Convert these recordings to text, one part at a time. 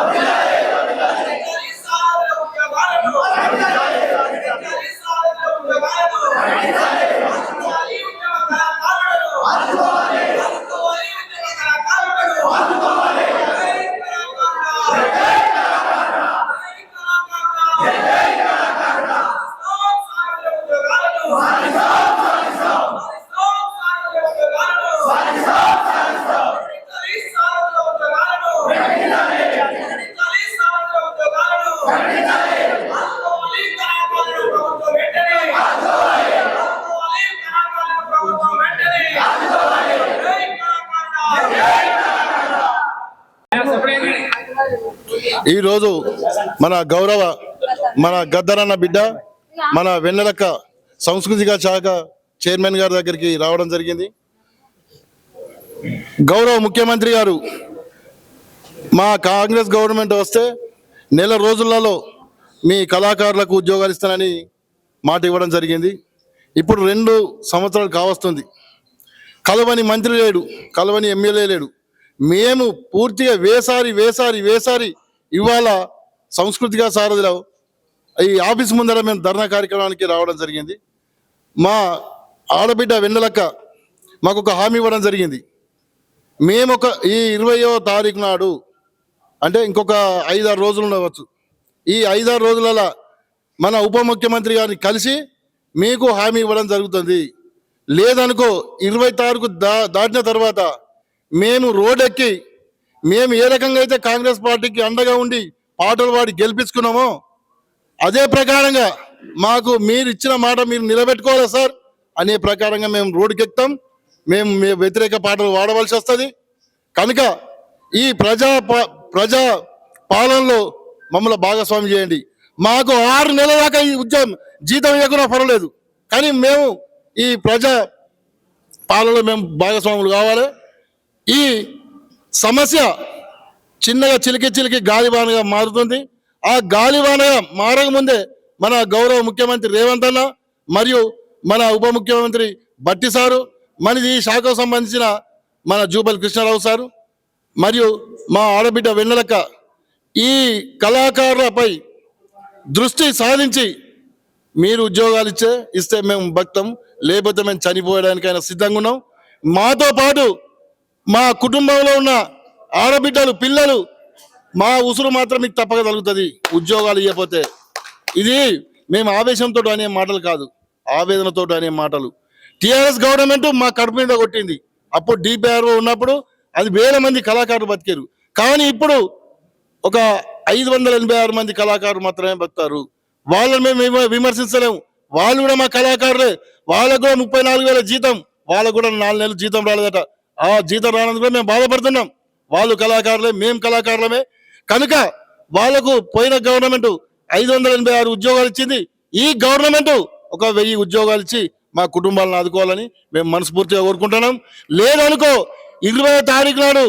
아멘. ఈరోజు మన గౌరవ మన గద్దరన్న బిడ్డ మన వెన్నెలక్క సంస్కృతిక శాఖ చైర్మన్ గారి దగ్గరికి రావడం జరిగింది. గౌరవ ముఖ్యమంత్రి గారు మా కాంగ్రెస్ గవర్నమెంట్ వస్తే నెల రోజులలో మీ కళాకారులకు ఉద్యోగాలు ఇస్తానని మాట ఇవ్వడం జరిగింది. ఇప్పుడు రెండు సంవత్సరాలు కావస్తుంది. కలవని మంత్రి లేడు కలవని ఎమ్మెల్యే లేడు. మేము పూర్తిగా వేసారి వేసారి వేసారి ఇవాళ సాంస్కృతిక సారథిలో ఈ ఆఫీస్ ముందర మేము ధర్నా కార్యక్రమానికి రావడం జరిగింది. మా ఆడబిడ్డ వెన్నెలక్క మాకు ఒక హామీ ఇవ్వడం జరిగింది. మేము ఒక ఈ ఇరవయో తారీఖు నాడు అంటే ఇంకొక ఐదారు రోజులు ఉండవచ్చు. ఈ ఐదారు రోజులలో మన ఉప ముఖ్యమంత్రి గారిని కలిసి మీకు హామీ ఇవ్వడం జరుగుతుంది. లేదనుకో ఇరవై తారీఖు దా దాటిన తర్వాత మేము రోడ్డెక్కి మేము ఏ రకంగా అయితే కాంగ్రెస్ పార్టీకి అండగా ఉండి పాటలు పాడి గెలిపించుకున్నామో అదే ప్రకారంగా మాకు మీరు ఇచ్చిన మాట మీరు నిలబెట్టుకోవాలి సార్? అనే ప్రకారంగా మేము రోడ్డుకెక్తాం మేము మీ వ్యతిరేక పాటలు వాడవలసి వస్తుంది. కనుక ఈ ప్రజా పా- ప్రజా పాలనలో మమ్మల్ని భాగస్వామి చేయండి. మాకు ఆరు నెలల దాకా ఈ ఉద్యోగం జీతం ఇవ్వకుండా పర్వాలేదు కానీ మేము ఈ ప్రజా పాలనలో మేము భాగస్వాములు కావాలి. ఈ సమస్య చిన్నగా చిలికి చిలికి గాలివానగా మారుతుంది. ఆ గాలివానగా మారకముందే మన గౌరవ ముఖ్యమంత్రి రేవంత్ అన్న మరియు మన ఉప ముఖ్యమంత్రి బట్టి సారు మనది ఈ శాఖకు సంబంధించిన మన జూబల్ కృష్ణారావు సారు మరియు మా ఆడబిడ్డ వెన్నెలక్క ఈ కళాకారులపై దృష్టి సాధించి మీరు ఉద్యోగాలు ఇచ్చే ఇస్తే మేము భక్తం లేకపోతే మేము చనిపోయడానికైనా సిద్ధంగా ఉన్నాం. మాతో పాటు మా కుటుంబంలో ఉన్న ఆడబిడ్డలు పిల్లలు మా ఉసురు మాత్రం మీకు తప్పక కలుగుతుంది ఉద్యోగాలు ఇవ్వకపోతే. ఇది మేము ఆవేశంతో అనే మాటలు కాదు. ఆవేదనతో అనే మాటలు. టిఆర్ఎస్ గవర్నమెంట్ మా కడుపు మీద కొట్టింది. అప్పుడు డిపిఆర్ఓ ఉన్నప్పుడు అది వేల మంది కళాకారులు బతికారు. కానీ ఇప్పుడు ఒక ఐదు వందల ఎనభై ఆరు మంది కళాకారులు మాత్రమే బతుకుతారు. వాళ్ళని మేము విమర్శించలేము. వాళ్ళు కూడా మా కళాకారులే. వాళ్ళకు కూడా ముప్పై నాలుగు వేల జీతం. వాళ్ళకు కూడా నాలుగు నెలలు జీతం రాలేదట. ఆ జీతం రానందుకు మేము బాధపడుతున్నాం. వాళ్ళు కళాకారులే మేము కళాకారులమే. కనుక వాళ్ళకు పోయిన గవర్నమెంట్ ఐదు వందల ఎనభై ఆరు ఉద్యోగాలు ఇచ్చింది. ఈ గవర్నమెంట్ ఒక వెయ్యి ఉద్యోగాలు ఇచ్చి మా కుటుంబాలను ఆదుకోవాలని మేము మనస్ఫూర్తిగా కోరుకుంటున్నాం. లేదనుకో ఇరవై తారీఖు నాడు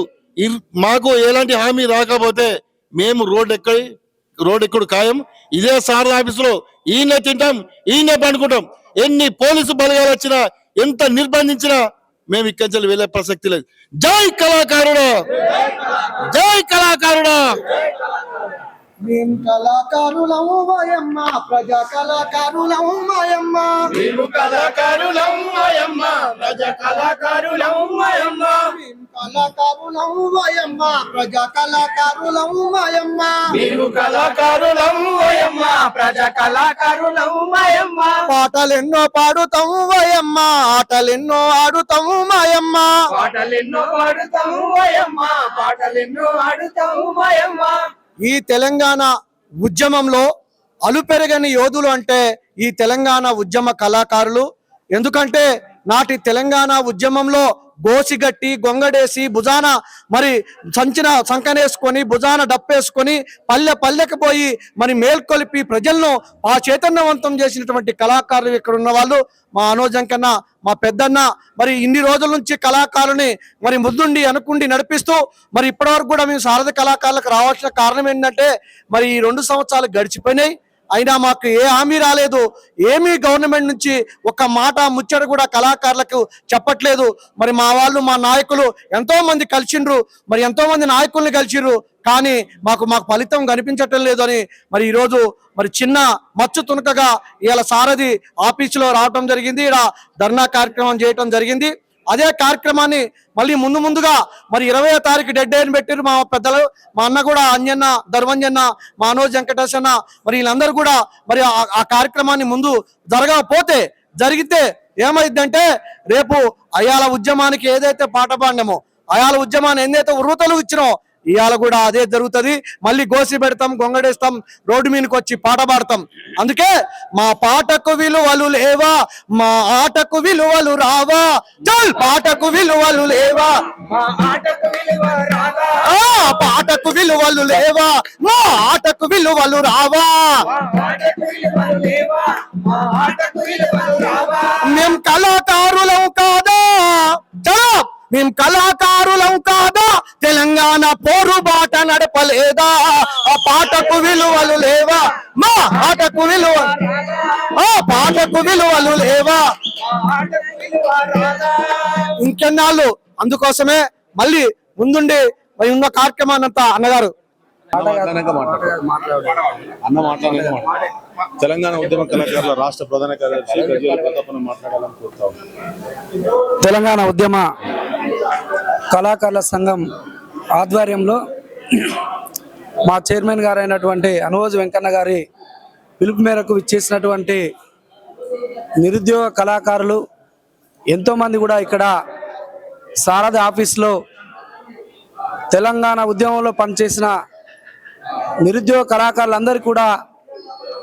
మాకు ఎలాంటి హామీ రాకపోతే మేము రోడ్ ఎక్కడి రోడ్ ఎక్కుడు ఖాయం? ఇదే సార్ ఆఫీసులో ఈయనే తింటాం ఈయనే పండుకుంటాం. ఎన్ని పోలీసు బలగాలు వచ్చినా ఎంత నిర్బంధించినా మేము ఇక్కడి నుంచి వెళ్ళే ప్రసక్తి లేదు. జై కళాకారుడు! జై కళాకారుడు! మేము కళాకారులం మాయమ్మ ప్రజా కళాకారులం మాయమ్మ. మేము కళాకారులం మాయమ్మ ప్రజ కళాకారులం మాయమ్మ. మేము కళాకారులం మాయమ్మ ప్రజా కళాకారులం మాయమ్మ. మేము కళాకారులం మాయమ్మ ప్రజ కళాకారులం మాయమ్మ. పాటలెన్నో పాడుతాం వయమ్మ ఆటలెన్నో ఆడుతాము మాయమ్మ. పాటలెన్నో పాడుతాము మాయమ్మ పాటలెన్నో ఆడుతాము మాయమ్మ. ఈ తెలంగాణ ఉద్యమంలో అలుపెరగని యోధులు అంటే ఈ తెలంగాణ ఉద్యమ కళాకారులు. ఎందుకంటే నాటి తెలంగాణ ఉద్యమంలో గోసిగట్టి గొంగడేసి భుజాన మరి సంచిన సంకనేసుకొని భుజాన డప్పేసుకొని పల్లె పల్లెకి పోయి మరి మేల్కొలిపి ప్రజలను ఆ చైతన్యవంతం చేసినటువంటి కళాకారులు ఇక్కడ ఉన్న వాళ్ళు మా అనోజంకన్న మా పెద్దన్న మరి ఇన్ని రోజుల నుంచి కళాకారుని మరి ముందుండి అనుకుండి నడిపిస్తూ మరి ఇప్పటివరకు కూడా మేము శారద కళాకారులకు రావాల్సిన కారణం ఏంటంటే మరి ఈ రెండు సంవత్సరాలు గడిచిపోయినాయి. అయినా మాకు ఏ హామీ రాలేదు ఏమీ గవర్నమెంట్ నుంచి ఒక మాట ముచ్చట కూడా కళాకారులకు చెప్పట్లేదు. మరి మా వాళ్ళు మా నాయకులు ఎంతో మంది కలిసిండ్రు మరి ఎంతో మంది నాయకుల్ని కలిసిర్రు కానీ మాకు మాకు ఫలితం కనిపించటం లేదు అని మరి ఈరోజు మరి చిన్న మచ్చు తునకగా ఇవాళ సారథి ఆఫీసులో రావటం జరిగింది. ఇలా ధర్నా కార్యక్రమం చేయటం జరిగింది. అదే కార్యక్రమాన్ని మళ్ళీ ముందు ముందుగా మరి ఇరవై తారీఖు డెడ్ అని పెట్టారు మా పెద్దలు మా అన్న కూడా అంజన్న ధర్మంజన్న మా అనోజ్ వెంకటేష్ అన్న మరి వీళ్ళందరూ కూడా మరి ఆ- కార్యక్రమాన్ని ముందు జరగకపోతే జరిగితే ఏమైందంటే రేపు అయాల ఉద్యమానికి ఏదైతే పాట పాడినామో అయాల ఉద్యమాన్ని ఏదైతే ఉర్వతలు ఇచ్చినామో ఇవాళ కూడా అదే జరుగుతది. మళ్ళీ గోసి పెడతాం గొంగడేస్తాం రోడ్డు మీదకి వచ్చి పాట పాడతాం. అందుకే మా పాటకు విలువలు లేవా మా ఆటకు విలువలు రావా? చల్! పాటకు విలువలు లేవా? ఆ పాటకు విలువలు లేవా మా ఆటకు విలువలు రావా విలువలు లేవా? మా ఆటకు విలువలు రావా? మేం కళాకారులం కాదా? చలో! మేం కళాకారులం కాదా తెలంగాణ పోరుబాట నడపలేదా ఆ పాటకు విలువలు లేవా మా ఆటకు విలువ ఆ పాటకు విలువలు లేవా మా ఆటకు విలువ రాదా ఇంకెన్నాళ్ళు అందుకోసమే మళ్ళీ ముందుండి మరి ఉన్న కార్యక్రమాన్ని అంతా అన్నగారు. అన్న మాట్లాడాక మాట్లాడు. తెలంగాణ ఉద్యమ కళాకారుల రాష్ట్ర ప్రధాన కార్యదర్శి. తెలంగాణ ఉద్యమ కళాకారుల సంఘం ఆధ్వర్యంలో మా చైర్మన్ గారు అయినటువంటి అనువోజు వెంకన్న గారి పిలుపు మేరకు ఇచ్చేసినటువంటి నిరుద్యోగ కళాకారులు ఎంతోమంది కూడా ఇక్కడ సారథ ఆఫీస్లో తెలంగాణ ఉద్యమంలో పనిచేసిన నిరుద్యోగ కళాకారులందరికీ కూడా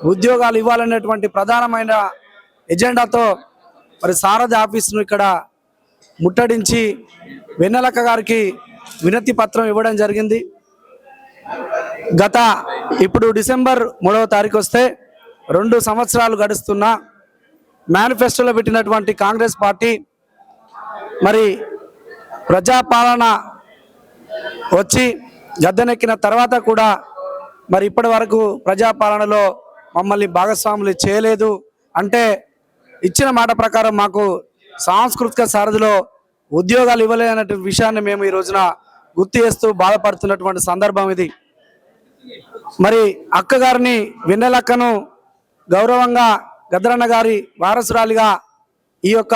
ఉద్యోగాలు ఇవ్వాలనేటువంటి ప్రధానమైన ఎజెండాతో మరి సారథి ఆఫీసును ఇక్కడ ముట్టడించి వెన్నెలక్క గారికి వినతి పత్రం ఇవ్వడం జరిగింది. గత ఇప్పుడు డిసెంబర్ మూడవ తారీఖు వస్తే రెండు సంవత్సరాలు గడుస్తున్న మేనిఫెస్టోలో పెట్టినటువంటి కాంగ్రెస్ పార్టీ మరి ప్రజాపాలన వచ్చి గద్దెనెక్కిన తర్వాత కూడా మరి ఇప్పటి వరకు ప్రజాపాలనలో మమ్మల్ని భాగస్వాములు చేయలేదు. అంటే ఇచ్చిన మాట ప్రకారం మాకు సాంస్కృతిక సారథిలో ఉద్యోగాలు ఇవ్వలేనటువంటి విషయాన్ని మేము ఈ రోజున గుర్తు చేస్తూ బాధపడుతున్నటువంటి సందర్భం ఇది. మరి అక్కగారిని వెన్నెలక్కను గౌరవంగా గద్దరన్న గారి వారసురాలిగా ఈ యొక్క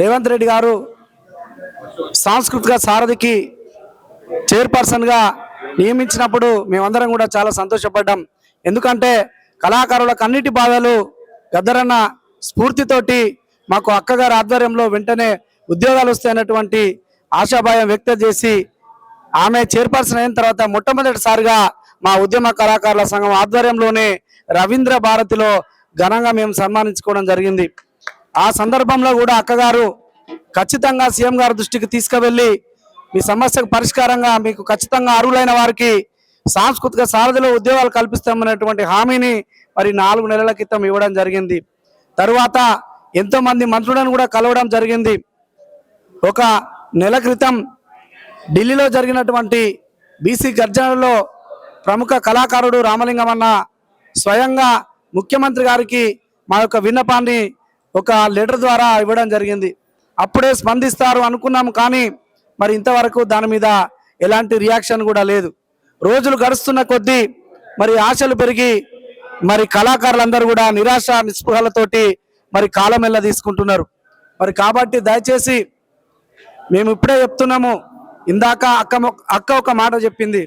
రేవంత్ రెడ్డి గారు సాంస్కృతిక సారథికి చైర్పర్సన్గా నియమించినప్పుడు మేమందరం కూడా చాలా సంతోషపడ్డాం. ఎందుకంటే కళాకారులకు అన్నిటి బాధలు గద్దరన్న స్ఫూర్తితోటి మాకు అక్కగారి ఆధ్వర్యంలో వెంటనే ఉద్యోగాలు వస్తాయన్నటువంటి ఆశాభాయం వ్యక్తం చేసి ఆమె చైర్పర్సన్ అయిన తర్వాత మొట్టమొదటిసారిగా మా ఉద్యమ కళాకారుల సంఘం ఆధ్వర్యంలోనే రవీంద్ర భారతిలో ఘనంగా మేము సన్మానించుకోవడం జరిగింది. ఆ సందర్భంలో కూడా అక్కగారు ఖచ్చితంగా సీఎం గారి దృష్టికి తీసుకువెళ్ళి మీ సమస్యకు పరిష్కారంగా మీకు ఖచ్చితంగా అర్హులైన వారికి సాంస్కృతిక సారథిలో ఉద్యోగాలు కల్పిస్తామనేటువంటి హామీని మరి నాలుగు నెలల క్రితం ఇవ్వడం జరిగింది. తరువాత ఎంతోమంది మంత్రులను కూడా కలవడం జరిగింది. ఒక నెల క్రితం ఢిల్లీలో జరిగినటువంటి బీసీ గర్జనలో ప్రముఖ కళాకారుడు రామలింగం అన్న స్వయంగా ముఖ్యమంత్రి గారికి మా యొక్క విన్నపాన్ని ఒక లెటర్ ద్వారా ఇవ్వడం జరిగింది. అప్పుడే స్పందిస్తారు అనుకున్నాము కానీ మరి ఇంతవరకు దాని మీద ఎలాంటి రియాక్షన్ కూడా లేదు. రోజులు గడుస్తున్న కొద్దీ మరి ఆశలు పెరిగి మరి కళాకారులందరూ కూడా నిరాశ నిస్పృహలతోటి మరి కాలం తీసుకుంటున్నారు. మరి కాబట్టి దయచేసి మేము ఇప్పుడే చెప్తున్నాము. ఇందాక అక్క అక్క ఒక మాట చెప్పింది.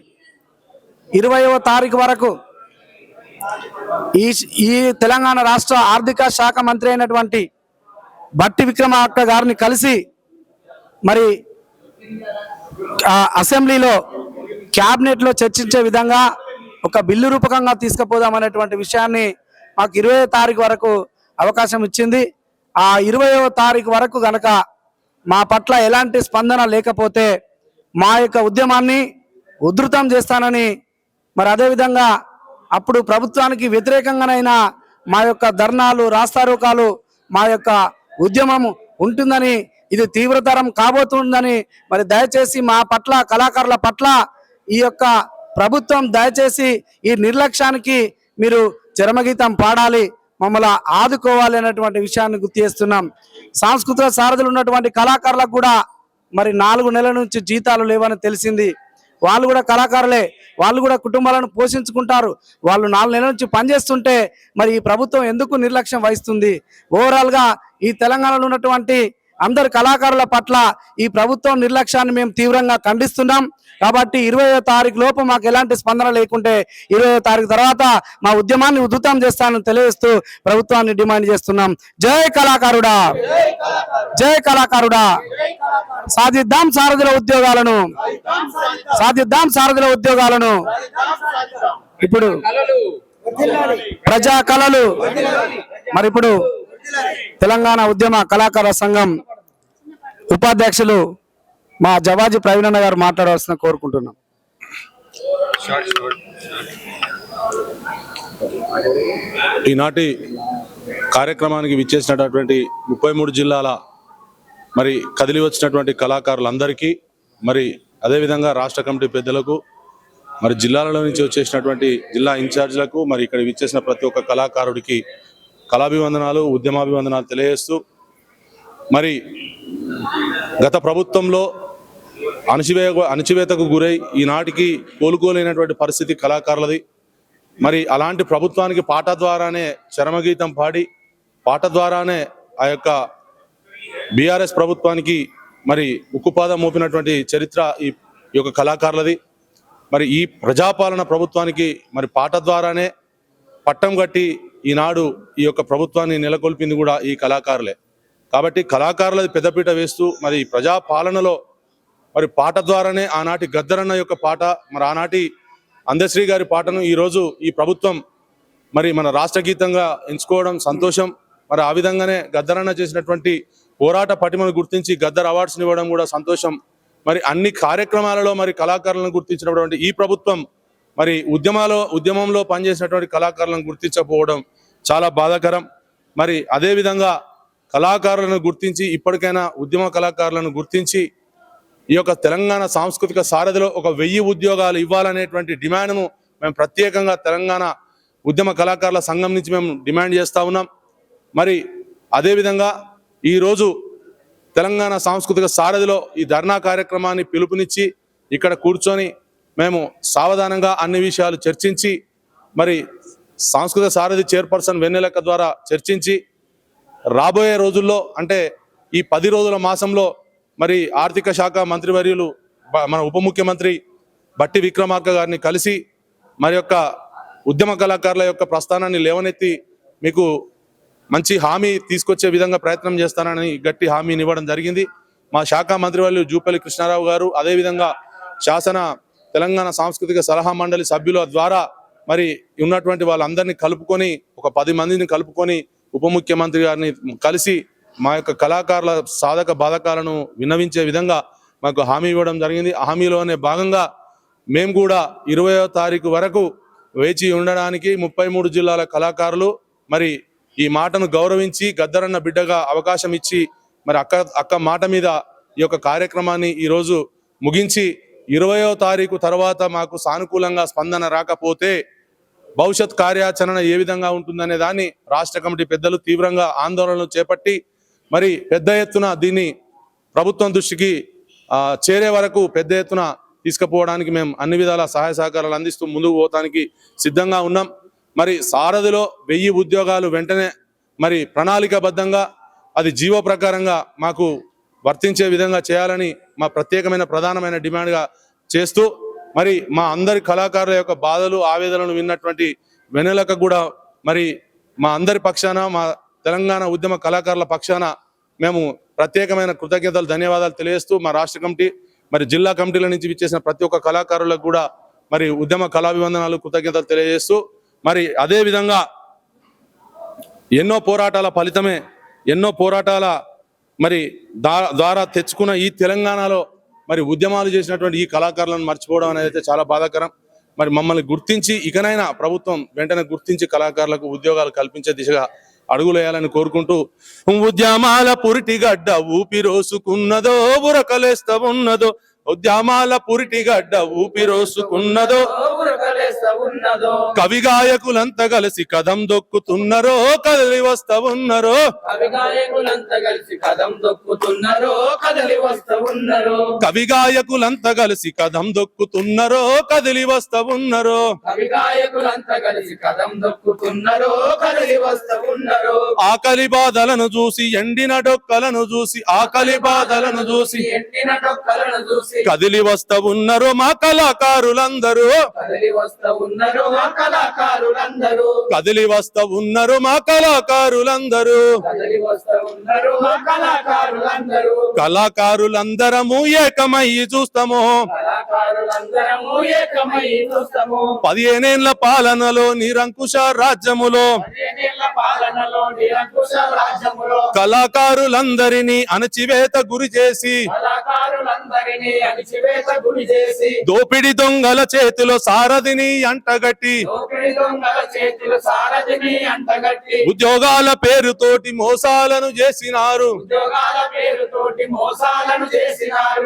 ఇరవయవ తారీఖు వరకు ఈ ఈ తెలంగాణ రాష్ట్ర ఆర్థిక శాఖ మంత్రి అయినటువంటి బట్టి విక్రమార్క గారిని కలిసి మరి అసెంబ్లీలో క్యాబినెట్లో చర్చించే విధంగా ఒక బిల్లు రూపకంగా తీసుకుపోదామనేటువంటి విషయాన్ని మాకు ఇరవై తారీఖు వరకు అవకాశం ఇచ్చింది. ఆ ఇరవయో తారీఖు వరకు గనక మా పట్ల ఎలాంటి స్పందన లేకపోతే మా యొక్క ఉద్యమాన్ని ఉధృతం చేస్తానని మరి అదేవిధంగా అప్పుడు ప్రభుత్వానికి వ్యతిరేకంగానైనా మా యొక్క ధర్నాలు రాస్తారోకాలు మా యొక్క ఉద్యమం ఉంటుందని ఇది తీవ్రతరం కాబోతుందని మరి దయచేసి మా పట్ల కళాకారుల పట్ల ఈ యొక్క ప్రభుత్వం దయచేసి ఈ నిర్లక్ష్యానికి మీరు చరమగీతం పాడాలి మమ్మల్ని ఆదుకోవాలి అనేటువంటి విషయాన్ని గుర్తు చేస్తున్నాం. సాంస్కృతిక సారథులు ఉన్నటువంటి కళాకారులకు కూడా మరి నాలుగు నెలల నుంచి జీతాలు లేవని తెలిసింది. వాళ్ళు కూడా కళాకారులే. వాళ్ళు కూడా కుటుంబాలను పోషించుకుంటారు. వాళ్ళు నాలుగు నెలల నుంచి పనిచేస్తుంటే మరి ఈ ప్రభుత్వం ఎందుకు నిర్లక్ష్యం వహిస్తుంది? ఓవరాల్గా ఈ తెలంగాణలో ఉన్నటువంటి అందరు కళాకారుల పట్ల ఈ ప్రభుత్వం నిర్లక్ష్యాన్ని మేము తీవ్రంగా ఖండిస్తున్నాం. కాబట్టి ఇరవయో తారీఖు లోపు మాకు ఎలాంటి స్పందన లేకుంటే ఇరవయో తారీఖు తర్వాత మా ఉద్యమాన్ని ఉధృతం చేస్తానని తెలియజేస్తూ ప్రభుత్వాన్ని డిమాండ్ చేస్తున్నాం. జై కళాకారుడా! జై కళాకారుడా! సాధిద్దాం సారథుల ఉద్యోగాలను. సాధిద్దాం సారథుల ఉద్యోగాలను. ఇప్పుడు ప్రజా కళలు. మరి ఇప్పుడు తెలంగాణ ఉద్యమ కళాకార సంఘం ఉపాధ్యక్షులు మా జవాజీ ప్రవీణన్న గారు మాట్లాడవలసిన కోరుకుంటున్నాం. ఈనాటి కార్యక్రమానికి విచ్చేసినటువంటి ముప్పై మూడు జిల్లాల మరి కదిలి వచ్చినటువంటి కళాకారులందరికీ మరి అదేవిధంగా రాష్ట్ర కమిటీ పెద్దలకు మరి జిల్లాలలో నుంచి వచ్చేసినటువంటి జిల్లా ఇన్ఛార్జీలకు మరి ఇక్కడ విచ్చేసిన ప్రతి ఒక్క కళాకారుడికి కళాభివందనాలు ఉద్యమాభివందనాలు తెలియజేస్తూ మరి గత ప్రభుత్వంలో అణచివే అణచివేతకు గురై ఈనాటికి కోలుకోలేనటువంటి పరిస్థితి కళాకారులది. మరి అలాంటి ప్రభుత్వానికి పాట ద్వారానే చరమగీతం పాడి పాట ద్వారానే ఆ యొక్క బీఆర్ఎస్ ప్రభుత్వానికి మరి ఉక్కుపాదం మోపినటువంటి చరిత్ర ఈ ఈ యొక్క కళాకారులది. మరి ఈ ప్రజాపాలన ప్రభుత్వానికి మరి పాట ద్వారానే పట్టం కట్టి ఈనాడు ఈ యొక్క ప్రభుత్వాన్ని నెలకొల్పింది కూడా ఈ కళాకారులే. కాబట్టి కళాకారులది పెద్దపీట వేస్తూ మరి ప్రజా ప్రజాపాలనలో మరి పాట ద్వారానే ఆనాటి గద్దరన్న యొక్క పాట మరి ఆనాటి అందశ్రీ గారి పాటను ఈరోజు ఈ ప్రభుత్వం మరి మన రాష్ట్ర గీతంగా ఎంచుకోవడం సంతోషం. మరి ఆ విధంగానే గద్దరన్న చేసినటువంటి పోరాట పటిమను గుర్తించి గద్దర్ అవార్డ్స్ని ఇవ్వడం కూడా సంతోషం. మరి అన్ని కార్యక్రమాలలో మరి కళాకారులను గుర్తించినటువంటి ఈ ప్రభుత్వం మరి ఉద్యమాలో ఉద్యమంలో పనిచేసినటువంటి కళాకారులను గుర్తించకపోవడం చాలా బాధాకరం. మరి అదేవిధంగా కళాకారులను గుర్తించి ఇప్పటికైనా ఉద్యమ కళాకారులను గుర్తించి ఈ యొక్క తెలంగాణ సాంస్కృతిక సారథిలో ఒక వెయ్యి ఉద్యోగాలు ఇవ్వాలనేటువంటి డిమాండ్ను మేము ప్రత్యేకంగా తెలంగాణ ఉద్యమ కళాకారుల సంఘం నుంచి మేము డిమాండ్ చేస్తూ ఉన్నాం. మరి అదేవిధంగా ఈరోజు తెలంగాణ సాంస్కృతిక సారథిలో ఈ ధర్నా కార్యక్రమాన్ని పిలుపునిచ్చి ఇక్కడ కూర్చొని మేము సావధానంగా అన్ని విషయాలు చర్చించి మరి సాంస్కృతిక సారథి చైర్పర్సన్ వెన్నెలక్క ద్వారా చర్చించి రాబోయే రోజుల్లో అంటే ఈ పది రోజుల మాసంలో మరి ఆర్థిక శాఖ మంత్రివర్యులు మన ఉప ముఖ్యమంత్రి బట్టి విక్రమార్క గారిని కలిసి మరి యొక్క ఉద్యమ కళాకారుల యొక్క ప్రస్థానాన్ని లేవనెత్తి మీకు మంచి హామీ తీసుకొచ్చే విధంగా ప్రయత్నం చేస్తానని గట్టి హామీని ఇవ్వడం జరిగింది. మా శాఖ మంత్రివర్యులు జూపల్లి కృష్ణారావు గారు అదేవిధంగా శాసన తెలంగాణ సాంస్కృతిక సలహా మండలి సభ్యుల ద్వారా మరి ఉన్నటువంటి వాళ్ళందరినీ కలుపుకొని ఒక పది మందిని కలుపుకొని ఉప ముఖ్యమంత్రి గారిని కలిసి మా యొక్క కళాకారుల సాధక బాధకాలను విన్నవించే విధంగా మాకు హామీ ఇవ్వడం జరిగింది. హామీలోనే భాగంగా మేము కూడా ఇరవయో తారీఖు వరకు వేచి ఉండడానికి ముప్పై మూడు జిల్లాల కళాకారులు మరి ఈ మాటను గౌరవించి గద్దరన్న బిడ్డగా అవకాశం ఇచ్చి మరి అక్క అక్క మాట మీద ఈ యొక్క కార్యక్రమాన్ని ఈరోజు ముగించి ఇరవయో తారీఖు తర్వాత మాకు సానుకూలంగా స్పందన రాకపోతే భవిష్యత్ కార్యాచరణ ఏ విధంగా ఉంటుందనే దాన్ని రాష్ట్ర కమిటీ పెద్దలు తీవ్రంగా ఆందోళనలు చేపట్టి మరి పెద్ద ఎత్తున దీన్ని ప్రభుత్వం దృష్టికి చేరే వరకు పెద్ద ఎత్తున తీసుకుపోవడానికి మేము అన్ని విధాల సహాయ సహకారాలు అందిస్తూ ముందుకు పోవడానికి సిద్ధంగా ఉన్నాం. మరి సారథిలో వెయ్యి ఉద్యోగాలు వెంటనే మరి ప్రణాళికాబద్ధంగా అది జీవో ప్రకారంగా మాకు వర్తించే విధంగా చేయాలని మా ప్రత్యేకమైన ప్రధానమైన డిమాండ్గా చేస్తూ మరి మా అందరి కళాకారుల యొక్క బాధలు ఆవేదనలు విన్నటువంటి వెనెలకు కూడా మరి మా అందరి పక్షాన మా తెలంగాణ ఉద్యమ కళాకారుల పక్షాన మేము ప్రత్యేకమైన కృతజ్ఞతలు ధన్యవాదాలు తెలియజేస్తూ మా రాష్ట్ర కమిటీ మరి జిల్లా కమిటీల నుంచి విచ్చేసిన ప్రతి ఒక్క కళాకారులకు కూడా మరి ఉద్యమ కళాభివందనాలు కృతజ్ఞతలు తెలియజేస్తూ మరి అదే విధంగా ఎన్నో పోరాటాల ఫలితమే ఎన్నో పోరాటాల మరి దా- ద్వారా తెచ్చుకున్న ఈ తెలంగాణలో మరి ఉద్యమాలు చేసినటువంటి ఈ కళాకారులను మర్చిపోవడం అనేది అయితే చాలా బాధాకరం. మరి మమ్మల్ని గుర్తించి ఇకనైనా ప్రభుత్వం వెంటనే గుర్తించి కళాకారులకు ఉద్యోగాలు కల్పించే దిశగా అడుగులేయాలని కోరుకుంటూ ఉద్యమాల పురిటిగడ్డ ఊపిరోసుకున్నదో బురకలేస్తా ఉన్నదో ఉద్యమాల పురిటిగడ్డ ఊపిరోసుకున్నదో ఊరకలేస్తా ఉన్నదో కవి గాయకులంతా కలిసి కదం దొక్కుతున్నరో కదలి వస్తా ఉన్నరో కవి గాయకులంతా కలిసి కదం దొక్కుతున్నారో కదలి వస్తా ఉన్నారో కవి గాయకులంతా కలిసి కదం దొక్కుతున్నరో కదిలి వస్తా ఉన్నరో కవి గాయకులంతా కలిసి కదం దొక్కుతున్నారో కదలి వస్తా ఉన్నారో ఆకలి బాధలను చూసి ఎండిన డొక్కలను చూసి ఆకలి బాధలను చూసి ఎండిన డొక్కలను చూసి కదిలి వస్తా ఉన్నరో మా కళాకారులందరూ. కదలి వస్తా ఉన్నారు మా కళాకారులందరూ. కళాకారులందరము ఏకమయ్యి చూస్తాము. కళాకారులందరము ఏకమై చూస్తాము. పదిహేనేళ్ళ పాలనలో నిరంకుశ రాజ్యములో. పదిహేనేళ్ళ పాలనలో నిరంకుశ రాజ్యములో. కళాకారులందరినీ అణచివేత గురి చేసి. దోపిడి దొంగల చేతిలో సారథిని అంటగట్టి ఉద్యోగాల పేరుతోటి మోసాలను చేసినారు.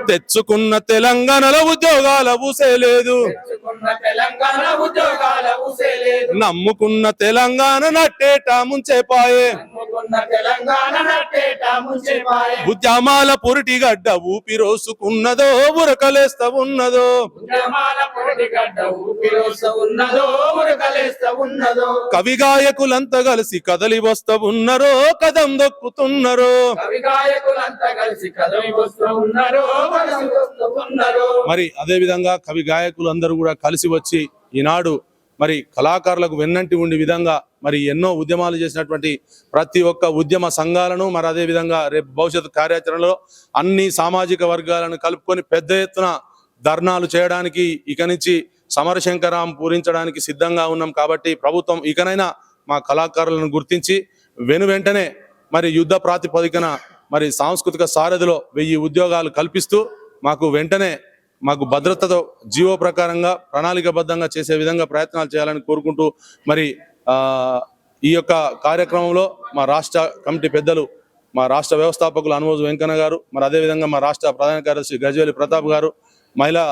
తెచ్చుకున్న తెలంగాణలో ఉద్యోగాల ఊసేలేదు నమ్ముకున్న తెలంగాణ నట్టేట ముంచేపాయే నమ్ముకున్న తెలంగాణ నట్టేట ముంచిపాయే ఉద్యమాల పురిటిగడ్డ ఊపిరోసుకున్నదో ఉరకలేస్తా ఉన్నదో కవి గాయకులంతా కలిసి కదలి వస్తా ఉన్నరో కదం దొక్కుతున్నరో. మరి అదే విధంగా కవి గాయకులు అందరూ కూడా కలిసి వచ్చి ఈనాడు మరి కళాకారులకు వెన్నంటి ఉండే విధంగా మరి ఎన్నో ఉద్యమాలు చేసినటువంటి ప్రతి ఒక్క ఉద్యమ సంఘాలను మరి అదే విధంగా రేపు భవిష్యత్ కార్యాచరణలో అన్ని సామాజిక వర్గాలను కలుపుకొని పెద్ద ఎత్తున ధర్నాలు చేయడానికి ఇక నుంచి సమరశంకరాం పూరించడానికి సిద్ధంగా ఉన్నాం కాబట్టి ప్రభుత్వం ఇకనైనా మా కళాకారులను గుర్తించి వెను వెంటనే మరి యుద్ధ ప్రాతిపదికన మరి సాంస్కృతిక సారథిలో వెయ్యి ఉద్యోగాలు కల్పిస్తూ మాకు వెంటనే మాకు భద్రతతో జీవో ప్రకారంగా ప్రణాళికబద్ధంగా చేసే విధంగా ప్రయత్నాలు చేయాలని కోరుకుంటూ మరి ఈ యొక్క కార్యక్రమంలో మా రాష్ట్ర కమిటీ పెద్దలు మా రాష్ట్ర వ్యవస్థాపకులు అనుమోజు వెంకన్న గారు మరి అదేవిధంగా మా రాష్ట్ర ప్రధాన కార్యదర్శి గజవేలి ప్రతాప్ గారు మహిళా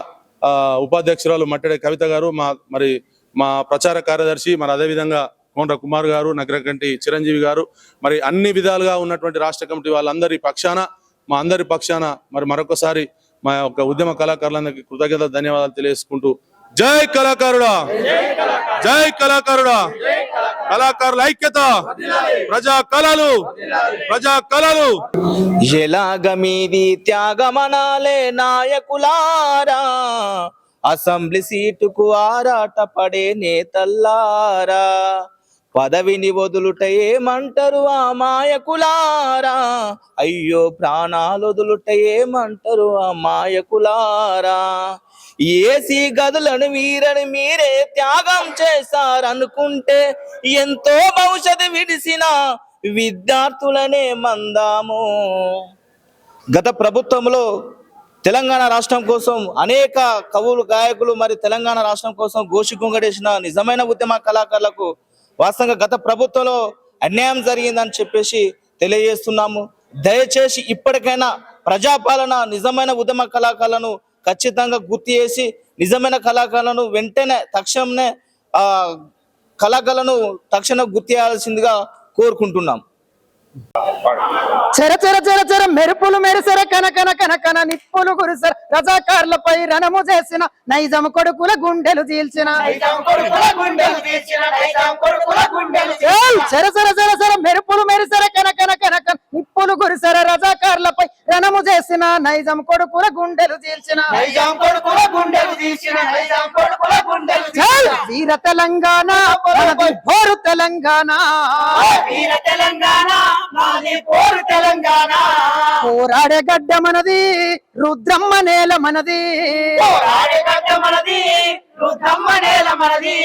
ఉపాధ్యక్షురాలు మట్టడే కవిత గారు మా మరి మా ప్రచార కార్యదర్శి మరి అదేవిధంగా కోండ్ర కుమార్ గారు నగరకంటి చిరంజీవి గారు మరి అన్ని విధాలుగా ఉన్నటువంటి రాష్ట్ర కమిటీ వాళ్ళందరి పక్షాన మా అందరి పక్షాన మరి మరొకసారి మా యొక్క ఉద్యమ కళాకారులందరికీ కృతజ్ఞత ధన్యవాదాలు తెలియజేసుకుంటూ జై కళాకారుడా! జై కళాకారుడా! కళాకారుల ఐక్యత! ప్రజా కళలు! ప్రజా కళలు! ఎలాగమీది త్యాగమనాలే నాయకులారా? అసెంబ్లీ సీటుకు ఆరాట పడే నేతల్లారా? పదవిని వదులుట ఏమంటారు ఆ మాయకులారా. అయ్యో ప్రాణాలు వదులుట ఏమంటారు ఆ మాయకులారా. ఏసీ గదులను మీరని మీరే త్యాగం చేశారనుకుంటే ఎంతో భవిష్యత్తు విడిసిన విద్యార్థులనే మందాము. గత ప్రభుత్వంలో తెలంగాణ రాష్ట్రం కోసం అనేక కవులు గాయకులు మరి తెలంగాణ రాష్ట్రం కోసం గోషి గుంగడేసిన నిజమైన ఉద్యమ కళాకారులకు వాస్తవంగా గత ప్రభుత్వంలో అన్యాయం జరిగిందని చెప్పేసి తెలియజేస్తున్నాము. దయచేసి ఇప్పటికైనా ప్రజాపాలన నిజమైన ఉద్యమ కళాకారులను ఖచ్చితంగా గుర్తు చేసి నిజమైన కళాకారులను వెంటనే తక్షణమే ఆ కళాకారులను తక్షణం గుర్తు చేయాల్సిందిగా కోరుకుంటున్నాం. చెర చెర చెర చెర మెరుపులు మెరిసెర కన కన కన కన నిప్పులు గురిసెర రజాకార్లపై రణము చేసిన నైజం కొడుకుల గుండెలు చీల్చిన. ఏయ్! చెర చెర చెర చెర మెరుపులు మెరిసెర కన కన కన కన నిప్పులు గురిసెర రజాకార్లపై రణము చేసిన నైజం కొడుకుల గుండెలు చీల్చిన. ఏయ్! వీర తెలంగాణ మనది పోరు తెలంగాణ. పోరాడే గడ్డ మనది రుద్రమ్మ నేల మనది. రుద్రమ్మనేల మనది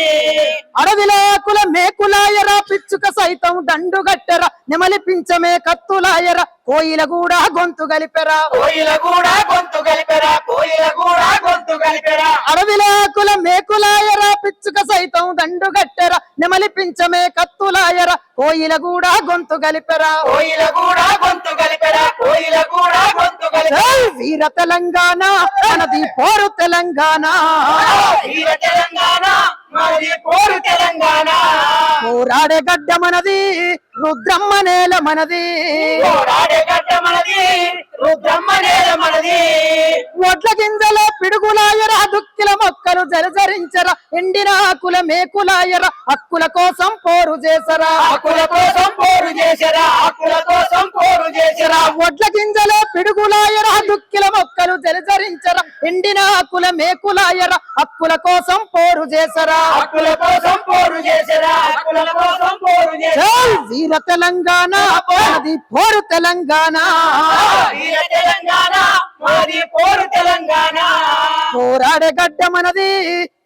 అడవిలాకుల మేకులాయరా పిచ్చుక సైతం దండు గట్టెరా నెమలి పించమే కత్తులాయరా. కోయిల కూడా గొంతు గలిపెరా కోయిల కూడా గొంతు కలిపెరా కోయిల కూడా గొంతు కలిపెరా. అడవిలాకుల మేకులాయరా పిచ్చుక సైతం దండు గట్టెరా నెమలి పించమే కత్తులాయరా కోయిల కూడా గొంతు గలిపెరా కోయిల కూడా గొంతు కలిపెరా కోయిల కూడా గొంతు కలిపెరా. వీర తెలంగాణ మనది పోరు తెలంగాణ. వీర తెలంగాణ మనది పోరు తెలంగాణ. పోరాడే గడ్డ మనది రుద్రమ్మ నేల మనది. వడ్ల గింజల పిడుగులాయరా దుక్కిల మొక్కలు జలజరించరా ఎండిన ఆకుల మేకులాయరా హక్కుల కోసం పోరు చేసరా హక్కుల కోసం పోరు చేసరా హక్కుల కోసం పోరు చేసరా వడ్ల గింజల పిడుగులాయరా దుక్కిల మొక్కలు జలజరించరా ఎండిన ఆకుల మేకులాయరా హక్కుల కోసం పోరు చేసరా హక్కుల కోసం పోరు చేసరా హక్కుల కోసం పోరు చేసరా వీర తెలంగాణ పోరు తెలంగాణ వీర తెలంగాణ మాది పోరు తెలంగాణ. పోరాడే గడ్డ మనది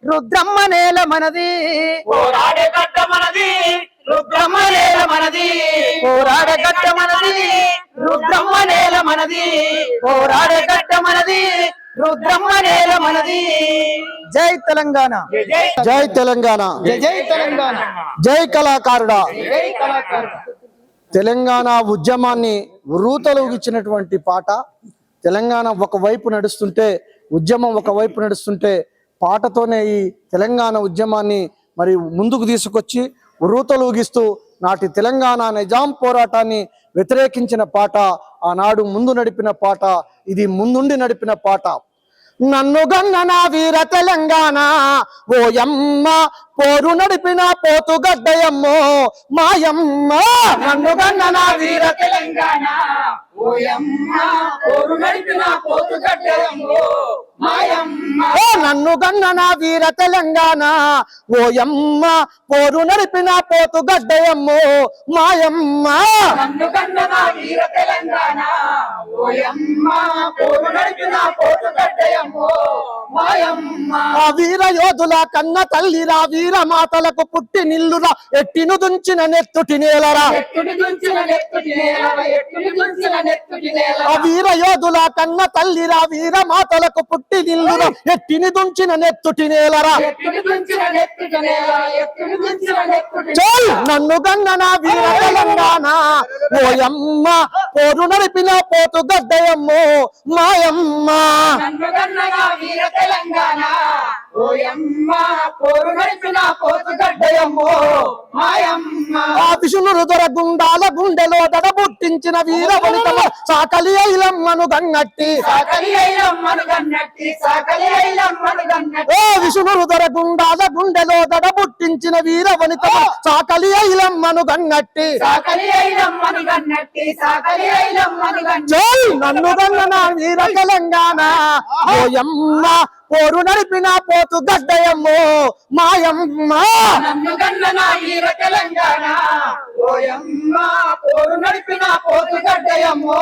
రుద్రమ్మ నేల మనది. పోరాడే గడ్డ మనది రుద్రమ్మనేల మనది. పోరాడే గడ్డ మనది రుద్రమ్మ నేల మనది. పోరాడే గడ్డ మనది రుద్రమ్మ నేల మనది. జై తెలంగాణ. జై జై తెలంగాణ జై తెలంగాణ. జై కళాకారుడా. జై కళాకారుడు. తెలంగాణ ఉద్యమాన్ని రూతలూగిచ్చినటువంటి పాట. తెలంగాణ ఒకవైపు నడుస్తుంటే ఉద్యమం ఒకవైపు నడుస్తుంటే పాటతోనే ఈ తెలంగాణ ఉద్యమాన్ని మరి ముందుకు తీసుకొచ్చి ఊగిస్తూ నాటి తెలంగాణ నిజాం పోరాటాన్ని వ్యతిరేకించిన పాట ఆనాడు ముందు నడిపిన పాట ఇది ముందుండి నడిపిన పాట. నన్ను గన్న నా వీర తెలంగాణ. ఓయమ్మ పోరు నడిపిన పోతు గడ్డయమ్మో. మాయమ్మ నన్ను గన్న నా వీర తెలంగాణ. ఓ నన్ను గన్న నా వీర తెలంగాణ. ఓయమ్మ పోరు నడిపిన పోతు గడ్డయమ్మో. మాయమ్మ. నన్ను కన్నన వీర తెలంగాణ. ఓయమ్మ పోరు నడిపిన పోతు గడ్డయమ్మో మాయమ్మ. ఆ వీర యోధుల కన్న తల్లిరా వీర మాతలకు పుట్టి నిల్లురా. ఎట్టిను దుంచిన నెత్తుటి నేలరా. ఎత్తుడి దుంచిన నెత్తుటి నేల ఎత్తుడి దుంచిన నెత్తుటి నేల ఆ వీర యోధుల కన్న తల్లిరా వీర మాతలకు పుట్టి నిల్లురా ఎట్టిని దుంచిన నెత్తుటి నేలరా. చల్ నన్ను గన్న నా వీర తెలంగాణ. ఓయమ్మ పోరు నడిపిన పోతు గడ్డయమ్మో మాయమ్మ. ఆ దొర గుండాల గుండెలో దడ పుట్టించిన వీర వనితమ సాకలి ఐలమ్మను గన్నట్టి. ఓ విష్ణుడు దొర గుండాల గుండెలో దడ పుట్టించిన వీర వనితమ సాకలి ఐలమ్మను గన్నట్టి. సాకలి ఐలమ్మను గన్నట్టి సాకలి జై నన్ను వీర తెలంగాణ. ఓయమ్మ పోరు నడిపిన పోతు గడ్డయమ్మో మాయమ్మ. వీర తెలంగాణ. ఓయమ్మ పోరు నడిపిన పోతు గడ్డయమ్మో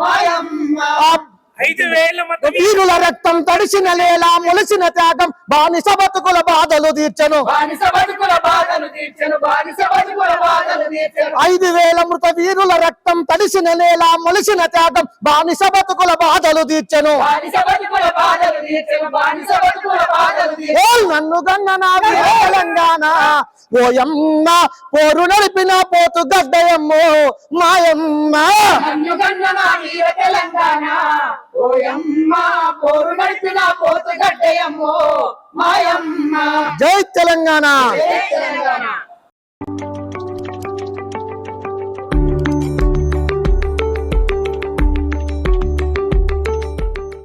మాయమ్మ. ఆ వీరుల రక్తం తడిసిన లేలా మొలిసిన త్యాగం బానిస బతుకుల బాధలు తీర్చను. బానిస బతుకుల బాధలు తీర్చను బానిస బతుకుల బాధలు తీర్చను. ఐదు వేల మృత వీరుల రక్తం తడిసిన నేల మొలిసిన త్యాగం బానిస బతుకుల బాధలు తీర్చెను. బానిస బతుకుల బాధలు తీర్చను బానిస బతుకుల బాధలు తీర్చను ఓ నన్ను గన్న నా వీర తెలంగాణ ఓయమ్మ పోరు నడిపిన పోతు గడ్డయమ్మో మాయమ్మ. జై తెలంగాణ.